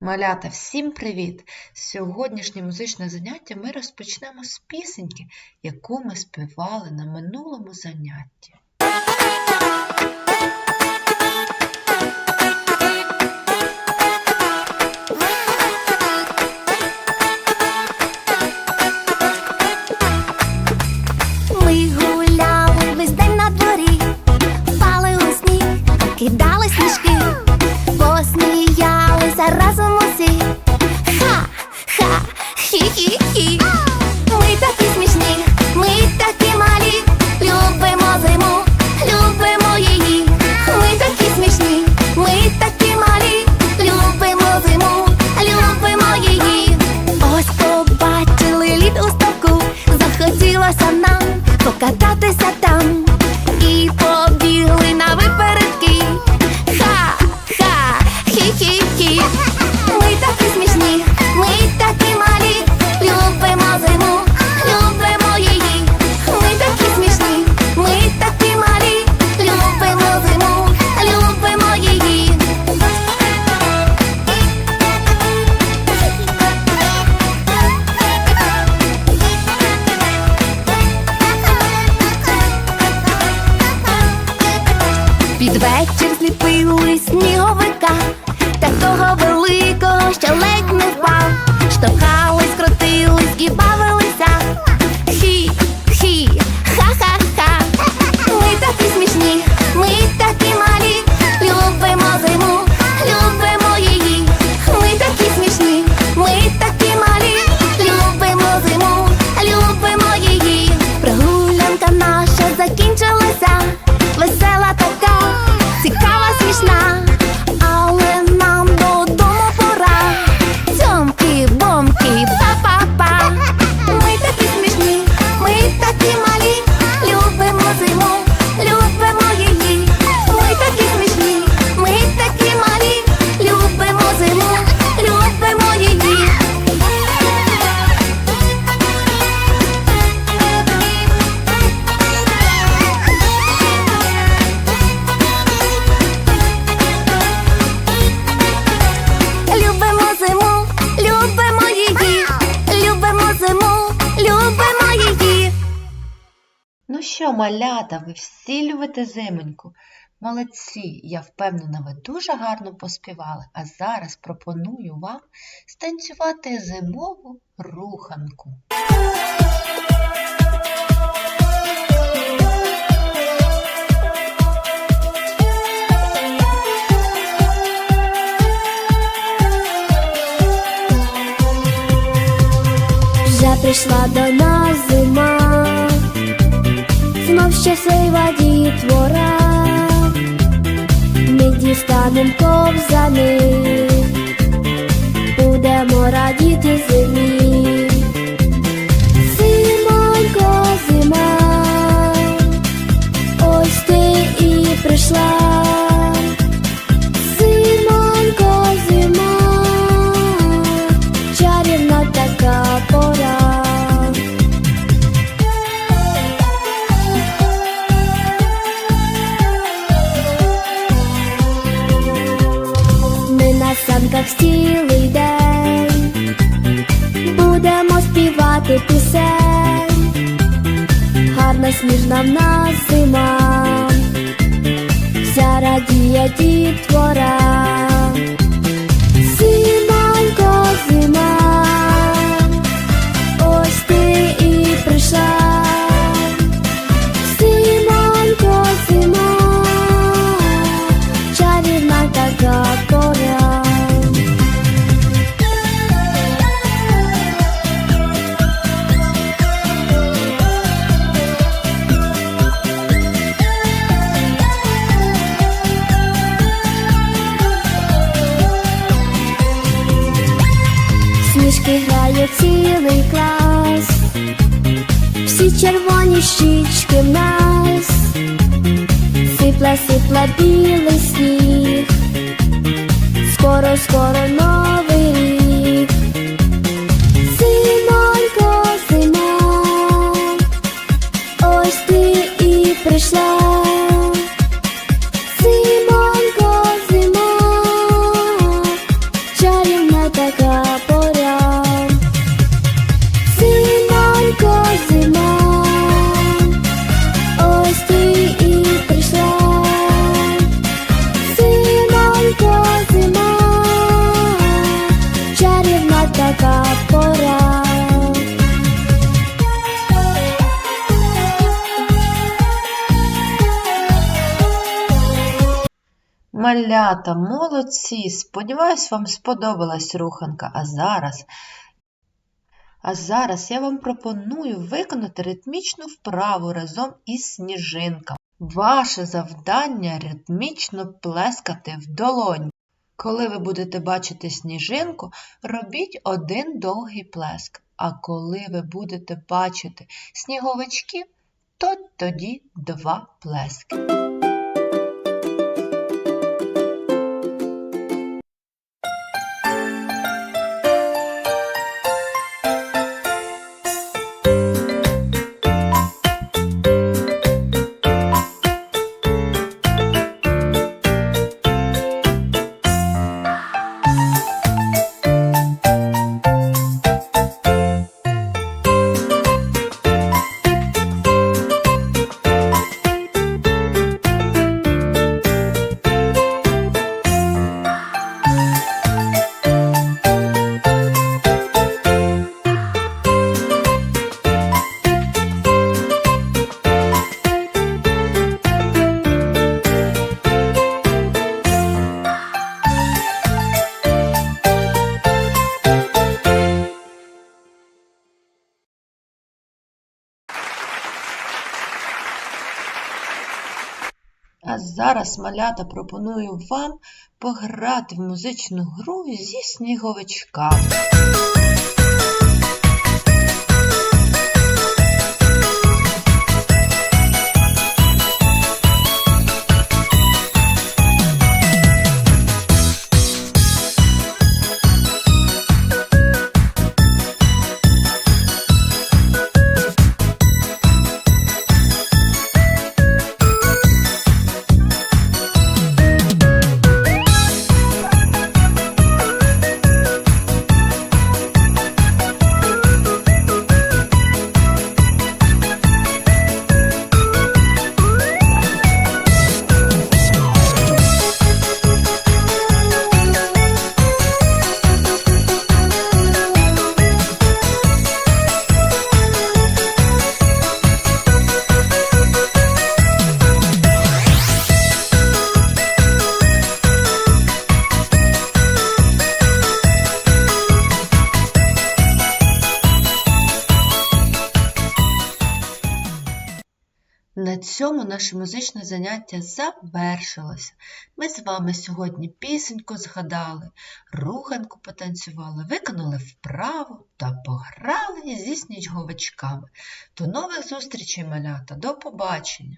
Малята, всім привіт! Сьогоднішнє музичне заняття ми розпочнемо з пісеньки, яку ми співали на минулому занятті. razón Під вечір зліпили сніговика, такого великого, що ледь не впав. Штовхались, крутились і бавилися. Хі, хі, ха-ха-ха. Ми такі смішні, ми Ну що, малята, ви всі любите зимоньку? Молодці, я впевнена, ви дуже гарно поспівали, а зараз пропоную вам станцювати зимову руханку. Прийшла до нас знов щаслива дітвора, ми дістанем ковзани, будемо радіти зимі. Зимонько, зима, ось ти і прийшла. Сніжна в нас зима, вся радіє дітвора. Сніжки грає цілий клас, всі червоні щічки в нас, сипла, сипла білий сніг, скоро, скоро Малята, молодці! Сподіваюсь, вам сподобалась руханка. А зараз, а зараз я вам пропоную виконати ритмічну вправу разом із сніжинками. Ваше завдання ритмічно плескати в долоні. Коли ви будете бачити сніжинку, робіть один довгий плеск. А коли ви будете бачити сніговичків, то тоді два плески. Зараз малята пропоную вам пограти в музичну гру зі сніговичками. Цьому наше музичне заняття завершилося. Ми з вами сьогодні пісеньку згадали, руханку потанцювали, виконали вправу та пограли зі сніговичками. До нових зустрічей, малята, до побачення!